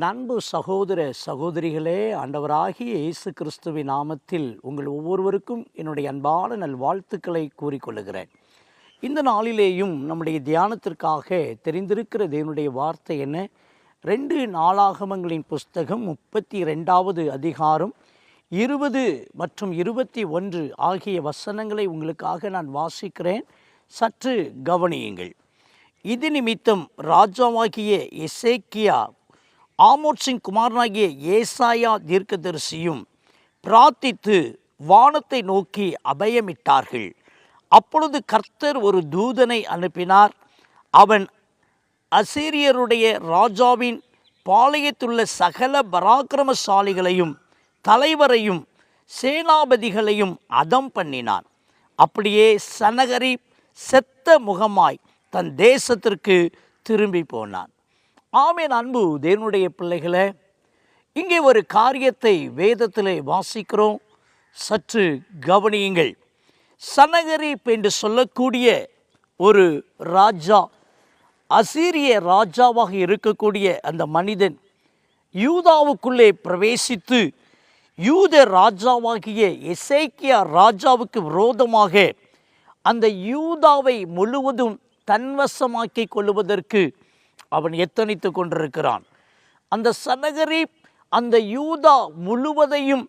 என் அன்பு சகோதர சகோதரிகளே ஆண்டவராகிய இயேசு கிறிஸ்துவின் நாமத்தில் உங்கள் ஒவ்வொருவருக்கும் என்னுடைய அன்பான நல் வாழ்த்துக்களை கூறிக்கொள்கிறேன் இந்த நாளிலேயும் நம்முடைய தியானத்திற்காக தெரிந்திருக்கிற தேவனுடைய வார்த்தை என்ன? ரெண்டு நாளாகமங்களின் புஸ்தகம் முப்பத்தி ரெண்டாவது அதிகாரம் இருபது மற்றும் இருபத்தி ஒன்று ஆகிய வசனங்களை உங்களுக்காக நான் வாசிக்கிறேன். சற்று கவனியுங்கள். இது நிமித்தம் ராஜாவாகிய எசேக்கியா ஆமோட்சின் குமாரனாகிய ஏசாயா தீர்க்கதரிசியும் பிரார்த்தித்து வானத்தை நோக்கி அபயமிட்டார்கள். அப்பொழுது கர்த்தர் ஒரு தூதனை அனுப்பினார். அவன் அசீரியருடைய ராஜாவின் பாளையத்துள்ள சகல பராக்கிரமசாலிகளையும் தலைவரையும் சேனாபதிகளையும் அதம் பண்ணினான். அப்படியே சனகரி செத்த முகமாய் தன் தேசத்திற்கு திரும்பி போனான். ஆமேன் அன்பு தேவனுடைய பிள்ளைகளை இங்கே ஒரு காரியத்தை வேதத்திலே வாசிக்கிறோம். சற்று கவனியுங்கள். சனகரிப் என்று சொல்லக்கூடிய ஒரு ராஜா அசீரிய ராஜாவாக இருக்கக்கூடிய அந்த மனிதன் யூதாவுக்குள்ளே பிரவேசித்து யூத ராஜாவாகிய எசேக்கியா ராஜாவுக்கு விரோதமாக அந்த யூதாவை முழுவதும் தன்வசமாக்கி கொள்வதற்கு அவன் எத்தனித்து கொண்டிருக்கிறான். அந்த சனகரி அந்த யூதா முழுவதையும்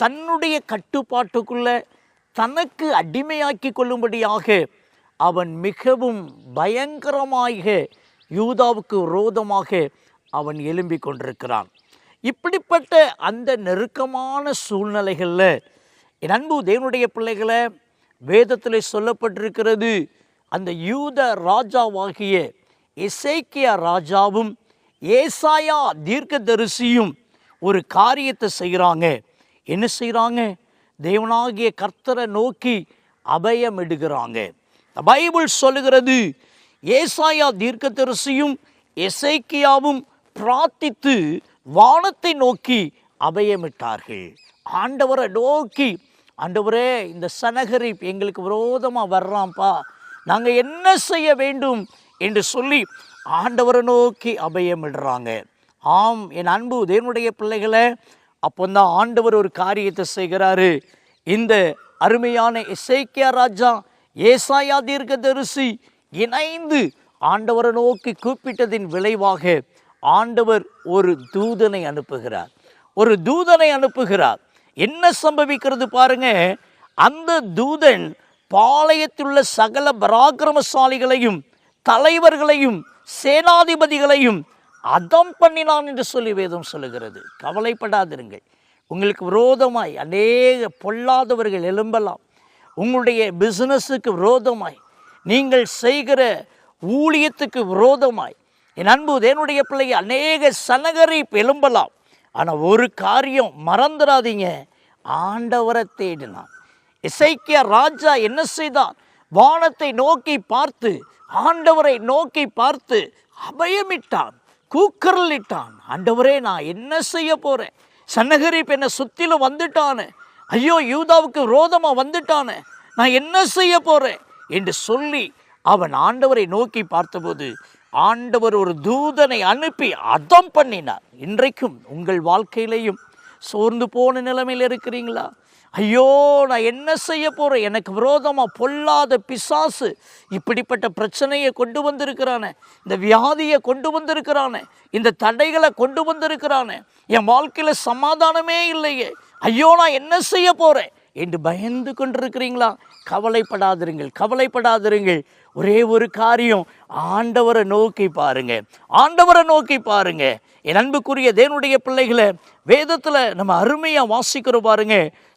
தன்னுடைய கட்டுப்பாட்டுக்குள்ளே தனக்கு அடிமையாக்கி கொள்ளும்படியாக அவன் மிகவும் பயங்கரமாக யூதாவுக்கு விரோதமாக அவன் எழும்பிக் கொண்டிருக்கிறான். இப்படிப்பட்ட அந்த நெருக்கமான சூழ்நிலைகளில் என் அன்பு தேவனுடைய பிள்ளைகளை வேதத்தில் சொல்லப்பட்டிருக்கிறது அந்த யூத ராஜாவாகிய இசைக்கியா ராஜாவும் ஏசாயா தீர்க்கதரிசியும் ஒரு காரியத்தை செய்கிறாங்க. என்ன செய்கிறாங்க? தேவனாகிய கர்த்தரை நோக்கி அபயமிடுகிறாங்க. பைபிள் சொல்லுகிறது ஏசாயா தீர்க்கதரிசியும் எசேக்கியாவும் பிரார்த்தித்து வானத்தை நோக்கி அபயமிட்டார்கள். ஆண்டவரை நோக்கி ஆண்டவரே இந்த சனகரி எங்களுக்கு விரோதமாக வர்றான்ப்பா. நாங்கள் என்ன செய்ய வேண்டும்? என்று சொல்லி ஆண்டவரை நோக்கி அபயமிடுறாங்க ஆம் என் அன்பு தேவனுடைய பிள்ளைகளை அப்போந்தான் ஆண்டவர் ஒரு காரியத்தை செய்கிறாரு. இந்த அருமையான இசைக்கியா ராஜா ஏசாயா தீர்க்க தரிசி இணைந்து ஆண்டவரை நோக்கி கூப்பிட்டதின் விளைவாக ஆண்டவர் ஒரு தூதனை அனுப்புகிறார். ஒரு தூதனை அனுப்புகிறார். என்ன சம்பவிக்கிறது பாருங்க அந்த தூதன் பாளையத்திலுள்ள சகல பராக்கிரமசாலிகளையும் தலைவர்களையும் சேனாதிபதிகளையும் அதம் பண்ணினான் என்று சொல்லி வேதம் சொல்லுகிறது. கவலைப்படாதிருங்கள். உங்களுக்கு விரோதமாய் அநேக பொல்லாதவர்கள் எழும்பலாம். உங்களுடைய பிஸ்னஸுக்கு விரோதமாய் நீங்கள் செய்கிற ஊழியத்துக்கு விரோதமாய் என் அன்பு என்னுடைய பிள்ளை அநேக சனகரி எழும்பலாம். ஆனால் ஒரு காரியம் மறந்துடாதீங்க ஆண்டவரை தேடினான். இசைக்கிய ராஜா என்ன செய்தான்? வானத்தை நோக்கி பார்த்து ஆண்டவரை நோக்கி பார்த்து அபயமிட்டான் கூக்கரலிட்டான் ஆண்டவரே நான் என்ன செய்ய போகிறேன் சன்னகரிப் என்னை சுற்றிலும் வந்துட்டானே. ஐயோ யூதாவுக்கு ரோதமாக வந்துட்டானே. நான் என்ன செய்ய போகிறேன் என்று சொல்லி அவன் ஆண்டவரை நோக்கி பார்த்தபோது ஆண்டவர் ஒரு தூதனை அனுப்பி அதம் பண்ணினார். இன்றைக்கும் உங்கள் வாழ்க்கையிலையும் சோர்ந்து போன நிலைமையில் இருக்கிறீங்களா? ஐயோ நான் என்ன செய்ய போகிறேன் எனக்கு விரோதமாக பொல்லாத பிசாசு இப்படிப்பட்ட பிரச்சனையை கொண்டு வந்திருக்கிறானே. இந்த வியாதியை கொண்டு வந்திருக்கிறானே. இந்த தடைகளை கொண்டு வந்திருக்கிறானே. என் வாழ்க்கையில் சமாதானமே இல்லையே. ஐயோ நான் என்ன செய்ய போகிறேன் என்று பயந்து கொண்டிருக்கிறீங்களா? கவலைப்படாதிருங்கள் கவலைப்படாதிருங்கள். ஒரே ஒரு காரியம். ஆண்டவரை நோக்கி பாருங்க. ஆண்டவரை நோக்கி பாருங்க. என் அன்புக்குரிய தேவனுடைய பிள்ளைகளை வேதத்தில் நம்ம அருமையாக வாசிக்கிறோம் பாருங்க.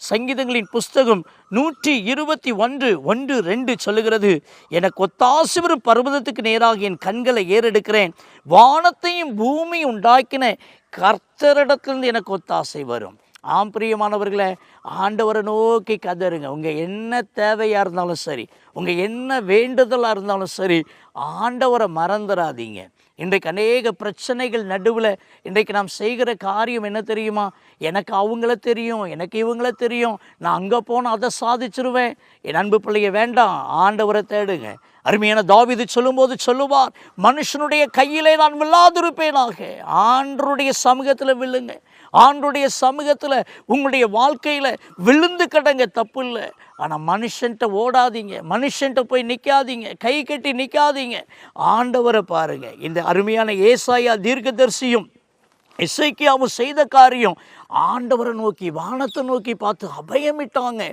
சங்கீதங்களின் புஸ்தகம் நூற்றி இருபத்தி ஒன்று ஒன்று ரெண்டு சொல்லுகிறது எனக்கு ஒத்தாசி வரும் பர்வதத்துக்கு நேராக என் கண்களை ஏறெடுக்கிறேன். வானத்தையும் பூமியும் உண்டாக்கின கர்த்தரிடத்திலிருந்து எனக்கு ஒத்தாசை வரும். ஆம் பிரியமானவர்களை ஆண்டவரை நோக்கி கதறுங்க. உங்கள் என்ன தேவையாக இருந்தாலும் சரி உங்கள் என்ன வேண்டுதலாக இருந்தாலும் சரி ஆண்டவரை மறந்துடாதீங்க இன்றைக்கு அநேக பிரச்சனைகள் நடுவில் இன்றைக்கு நாம் செய்கிற காரியம் என்ன தெரியுமா? எனக்கு அவங்கள தெரியும் எனக்கு இவங்கள தெரியும். நான் அங்கே போனால் அதை சாதிச்சிருவேன். என் அன்பு பிள்ளைய வேண்டாம் ஆண்டவரை தேடுங்க. அருமையான தாவிது சொல்லும்போது சொல்லுவார் மனுஷனுடைய கையிலே நான் விழாதிருப்பேனாக. ஆண்டருடைய சமூகத்தில் விழுங்க. ஆண்டுடைய சமூகத்தில் உங்களுடைய வாழ்க்கையில் விழுந்து கடங்க தப்பு இல்லை ஆனால் மனுஷன்ட்ட ஓடாதீங்க மனுஷன்ட்ட போய் நிற்காதீங்க கை கட்டி நிற்காதீங்க ஆண்டவரை பாருங்கள் இந்த அருமையான ஏசாயா தீர்க்கதரிசியும் இசைக்கியாவும் செய்த காரியம் ஆண்டவரை நோக்கி வானத்தை நோக்கி பார்த்து அபயமிட்டாங்க.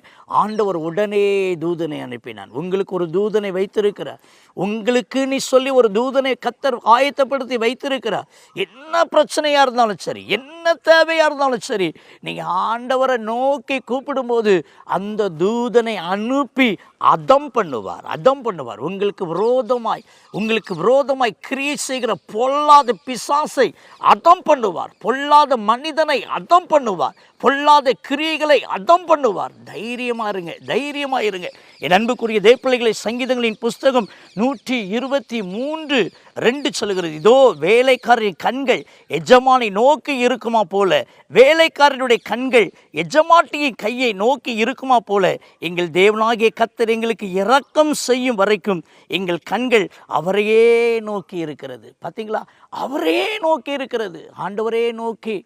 ஆண்டவர் உடனே தூதனை அனுப்பினான். உங்களுக்கு ஒரு தூதனை வைத்திருக்கிறார். உங்களுக்கு நீ சொல்லி ஒரு தூதனை கத்தர் ஆயத்தப்படுத்தி வைத்திருக்கிறார். என்ன பிரச்சனையாக இருந்தாலும் சரி என்ன தேவையாக இருந்தாலும் சரி நீங்கள் ஆண்டவரை நோக்கி கூப்பிடும்போது அந்த தூதனை அனுப்பி அதம் பண்ணுவார். அதம் பண்ணுவார். உங்களுக்கு விரோதமாய் உங்களுக்கு விரோதமாய் கிரியை செய்கிற பொல்லாத பிசாசை அதம் பண்ணுவார். பொல்லாத மனிதனை அதம் பண்ணுவார். பொல்லாத கிரியைகளை அதம் பண்ணுவார். தைரியமாக இருங்க தைரியமாக இருங்க. என் அன்புக்குரிய தேப்பிள்ளைகளை சங்கீதங்களின் புஸ்தகம் நூற்றி இருபத்தி மூன்று ரெண்டு சொல்லுகிறது இதோ வேலைக்காரரின் கண்கள் எஜமானை நோக்கி இருக்குமா போல வேலைக்காரனுடைய கண்கள் எஜமாட்டியின் கையை நோக்கி இருக்குமா போல எங்கள் தேவனாகிய கத்தர் எங்களுக்கு இரக்கம் செய்யும் வரைக்கும் எங்கள் கண்கள் அவரையே நோக்கி இருக்கிறது. பார்த்தீங்களா அவரே நோக்கி இருக்கிறது. ஆண்டவரே நோக்கி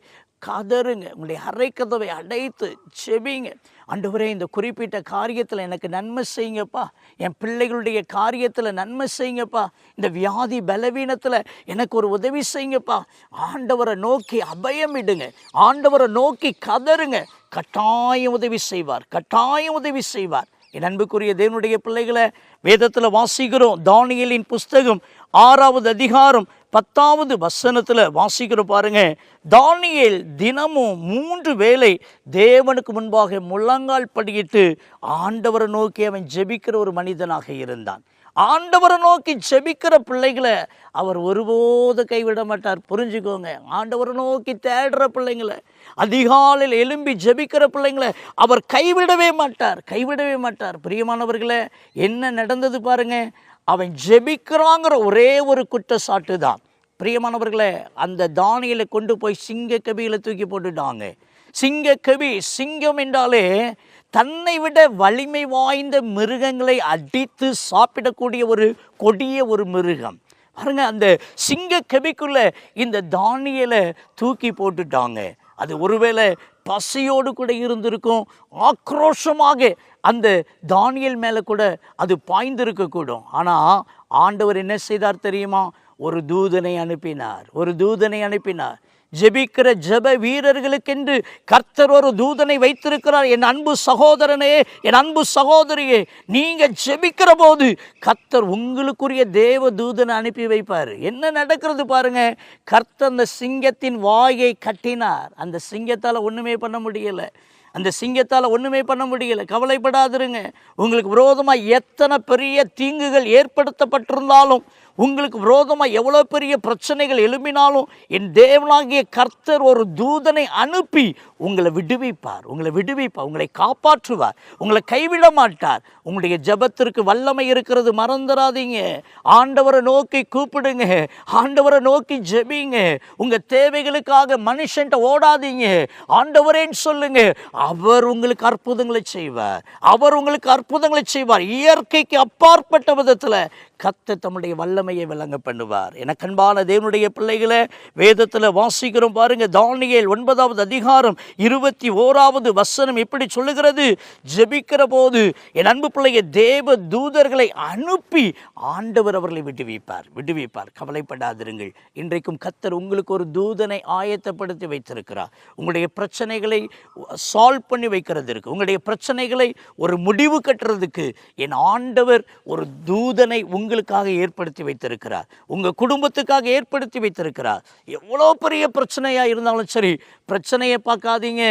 கதறுங்க. உங்களுடைய அறை கதவை அடைத்து செவிங்க ஆண்டவரே இந்த குறிப்பிட்ட காரியத்தில் எனக்கு நன்மை செய்யுங்கப்பா. என் பிள்ளைகளுடைய காரியத்தில் நன்மை செய்யுங்கப்பா. இந்த வியாதி பலவீனத்தில் எனக்கு ஒரு உதவி செய்யுங்கப்பா. ஆண்டவரை நோக்கி அபயமிடுங்க ஆண்டவரை நோக்கி கதறுங்க. கட்டாயம் உதவி செய்வார். கட்டாயம் உதவி செய்வார். என் அன்புக்குரிய தேவனுடைய பிள்ளைகளை வேதத்தில் வாசிக்கிறோம். தானியலின் புஸ்தகம் ஆறாவது அதிகாரம் பத்தாவது வசனத்தில் வாசிக்கிற பாருங்க. தானியல் தினமும் மூன்று வேளை தேவனுக்கு முன்பாக முழங்கால் படியிட்டு ஆண்டவரை நோக்கி அவன் ஜெபிக்கிற ஒரு மனிதனாக இருந்தான். ஆண்டவரை நோக்கி ஜெபிக்கிற பிள்ளைகளை அவர் ஒருபோது கைவிட மாட்டார். புரிஞ்சுக்கோங்க. ஆண்டவரை நோக்கி தேடுற பிள்ளைங்களை அதிகாலையில் எழும்பி ஜெபிக்கிற பிள்ளைங்களை அவர் கைவிடவே மாட்டார். கைவிடவே மாட்டார். பிரியமானவர்களே என்ன நடந்தது பாருங்கள் அவன் ஜெபிக்கிறாங்கிற ஒரே ஒரு குற்றச்சாட்டு தான் பிரியமானவர்களை அந்த தானியலை கொண்டு போய் சிங்க கபியில் தூக்கி போட்டுட்டாங்க. சிங்க கவி சிங்கம் என்றாலே தன்னை விட வலிமை வாய்ந்த மிருகங்களை அடித்து சாப்பிடக்கூடிய ஒரு கொடிய ஒரு மிருகம். பாருங்க அந்த சிங்க கவிக்குள்ளே இந்த தானியலை தூக்கி போட்டுட்டாங்க. அது ஒருவேளை பசியோடு கூட இருந்திருக்கும் ஆக்ரோஷமாக அந்த தானியல் மேலே கூட அது பாய்ந்திருக்கக்கூடும் ஆனால் ஆண்டவர் என்ன செய்தார் தெரியுமா? ஒரு தூதனை அனுப்பினார். ஒரு தூதனை அனுப்பினார். ஜெபிக்கிற ஜெப வீரர்களுக்கென்று கர்த்தர் ஒரு தூதனை வைத்திருக்கிறார். என் அன்பு சகோதரனே என் அன்பு சகோதரியே நீங்கள் ஜெபிக்கிற போது கர்த்தர் உங்களுக்குரிய தேவ தூதனை அனுப்பி வைப்பார். என்ன நடக்கிறது பாருங்க கர்த்தர் அந்த சிங்கத்தின் வாயை கட்டினார். அந்த சிங்கத்தால் ஒன்றுமே பண்ண முடியலை. அந்த சிங்கத்தால் ஒன்றுமே பண்ண முடியலை. கவலைப்படாதிருங்க. உங்களுக்கு விரோதமாக எத்தனை பெரிய தீங்குகள் ஏற்படுத்தப்பட்டிருந்தாலும் உங்களுக்கு விரோதமாக எவ்வளோ பெரிய பிரச்சனைகள் எழுப்பினாலும் என் தேவனாகிய கர்த்தர் ஒரு தூதனை அனுப்பி உங்களை விடுவிப்பார். உங்களை விடுவிப்பார். உங்களை காப்பாற்றுவார். உங்களை கைவிட மாட்டார். உங்களுடைய ஜெபத்திற்கு வல்லமை இருக்கிறது மறந்துடாதீங்க. ஆண்டவரை நோக்கி கூப்பிடுங்க. ஆண்டவரை நோக்கி ஜெபிங்க. உங்கள் தேவைகளுக்காக மனுஷன்ட்ட ஓடாதீங்க. ஆண்டவரேன்னு சொல்லுங்க. அவர் உங்களுக்கு அற்புதங்களை செய்வார். அவர் உங்களுக்கு அற்புதங்களை செய்வார். இயற்கைக்கு அப்பாற்பட்ட விதத்தில் கத்த தம்முடைய வல்லமையை விளங்க பண்ணுவார். எனக்கன்பான தேவனுடைய பிள்ளைகளை வேதத்தில் வாசிக்கிறோம் பாருங்க தானியல் ஒன்பதாவது அதிகாரம் இருபத்தி ஓராவது வசனம் எப்படி சொல்லுகிறது ஜெபிக்கிற போது என் அன்பு பிள்ளைய தேவ தூதர்களை அனுப்பி ஆண்டவர் அவர்களை விடுவிப்பார் விடுவிப்பார். கவலைப்படாதிருங்கள். இன்றைக்கும் கத்தர் உங்களுக்கு ஒரு தூதனை ஆயத்தப்படுத்தி வைத்திருக்கிறார். உங்களுடைய பிரச்சனைகளை சால்வ் பண்ணி வைக்கிறதுக்கு உங்களுடைய பிரச்சனைகளை ஒரு முடிவு கட்டுறதுக்கு என் ஆண்டவர் ஒரு தூதனை உங்களுக்காக ஏற்படுத்தி வைத்திருக்கிறார். உங்கள் குடும்பத்துக்காக ஏற்படுத்தி வைத்திருக்கிறார். எவ்வளோ பெரிய பிரச்சனையாக இருந்தாலும் சரி பிரச்சனையை பார்க்காதீங்க.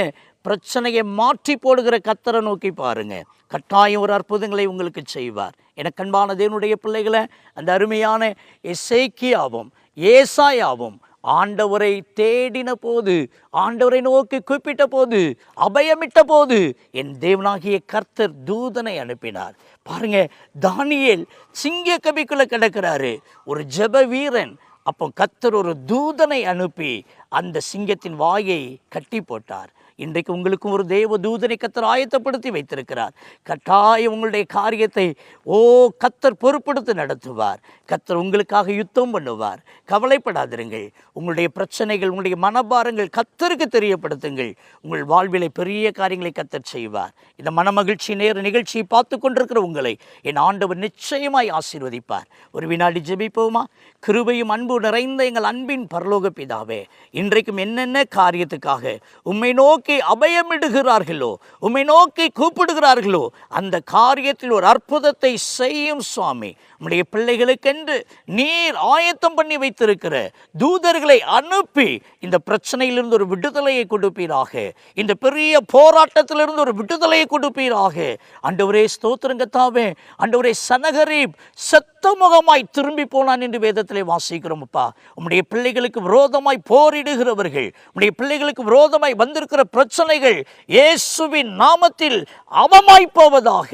பிரச்சனையை மாற்றி போடுகிற கத்தரை நோக்கி பாருங்கள் கட்டாயம் ஒரு அற்புதங்களை உங்களுக்கு செய்வார். எனக்கு அன்பான தேவனுடைய பிள்ளைகளை அந்த அருமையான எசேக்கியாவும் ஏசாயாவும் ஆண்டவரை தேடின போது ஆண்டவரை நோக்கி கூப்பிட்ட போது அபயமிட்ட போது என் தேவனாகிய கர்த்தர் தூதனை அனுப்பினார். பாருங்க தானியேல் சிங்க கபிக்குள்ள கிடக்கிறாரு. ஒரு ஜெப வீரன். அப்போ கத்தர் ஒரு தூதனை அனுப்பி அந்த சிங்கத்தின் வாயை கட்டி போட்டார். இன்றைக்கு உங்களுக்கும் ஒரு தேவ தூதனை கத்தர் ஆயத்தப்படுத்தி வைத்திருக்கிறார். கட்டாயம் உங்களுடைய காரியத்தை ஓ கத்தர் பொறுப்படுத்தி நடத்துவார். கத்தர் உங்களுக்காக யுத்தம் பண்ணுவார். கவலைப்படாதிருங்கள். உங்களுடைய பிரச்சனைகள் உங்களுடைய மனபாரங்கள் கத்தருக்கு தெரியப்படுத்துங்கள். உங்கள் வாழ்விலை பெரிய காரியங்களை கத்தர் செய்வார். இந்த மனமகிழ்ச்சி நேர நிகழ்ச்சியை பார்த்து கொண்டிருக்கிற உங்களை என் ஆண்டவர் நிச்சயமாய் ஆசீர்வதிப்பார். ஒரு வினாடி ஜெபிப்போமா? கிருபையும் அன்பு நிறைந்த எங்கள் அன்பின் பரலோக பிதாவே இன்றைக்கும் என்னென்ன காரியத்துக்காக உண்மை நோக்கி அபயமிடுகிறார்களோ? உம்மை நோக்கி கூப்பிடுகிறார்களோ? அந்த காரியத்தில் ஒரு அற்புதத்தை செய்யும் சுவாமி. நம்முடைய பிள்ளைகளுக்கென்று நீர் ஆயத்தம் பண்ணி வைத்திருக்கிற தூதர்களை அனுப்பி இந்த பிரச்சனையிலிருந்து ஒரு விடுதலையை கொடுப்பீராக. இந்த பெரிய போராட்டத்திலிருந்து ஒரு விடுதலையை கொடுப்பீராக. அண்டவரே ஸ்தோத்திரங்கத்தாவே அண்டவரே சனகரீப் சத்தமுகமாய் திரும்பி போனான் என்று வேதத்திலே வாசிக்கிறோம் அப்பா. உம்முடைய பிள்ளைகளுக்கு விரோதமாய் போரிடுகிறவர்கள் உம்முடைய பிள்ளைகளுக்கு விரோதமாய் வந்திருக்கிற பிரச்சனைகள் இயேசுவின் நாமத்தில் அவமாய் போவதாக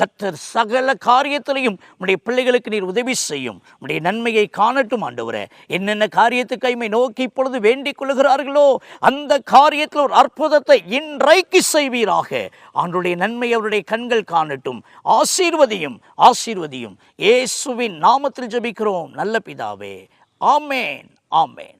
கத்தர் சகல காரியத்திலையும் உடைய பிள்ளைகளுக்கு நீர் உதவி செய்யும். உடைய நன்மையை காணட்டும் ஆண்டவரே. என்னென்ன காரியத்துக்கு கைமை நோக்கி இப்பொழுது வேண்டிக் கொள்கிறார்களோ அந்த காரியத்தில் ஒரு அற்புதத்தை இன்றைக்கு செய்வீராக. ஆண்டுடைய நன்மை அவருடைய கண்கள் காணட்டும். ஆசீர்வதியும் ஆசீர்வதியும். இயேசுவின் நாமத்தில் ஜபிக்கிறோம். நல்ல பிதாவே. ஆமேன் ஆமேன்.